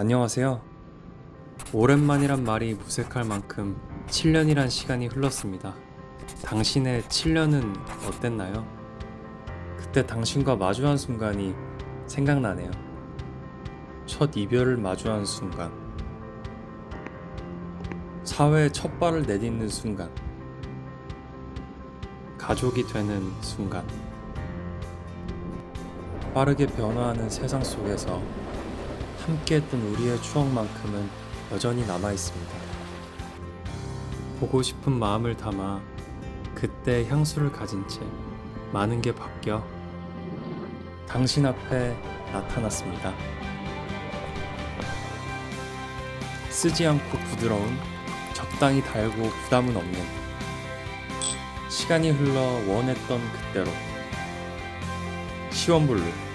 안녕하세요. 오랜만이란 말이 무색할 만큼 7년이란 시간이 흘렀습니다. 당신의 7년은 어땠나요? 그때 당신과 마주한 순간이 생각나네요. 첫 이별을 마주한 순간. 사회에 첫 발을 내딛는 순간. 가족이 되는 순간. 빠르게 변화하는 세상 속에서 함께했던 우리의 추억만큼은 여전히 남아 있습니다. 보고 싶은 마음을 담아 그때 향수를 가진 채 많은 게 바뀌어 당신 앞에 나타났습니다. 쓰지 않고 부드러운 적당히 달고 부담은 없는 시간이 흘러 원했던 그때로 시원블루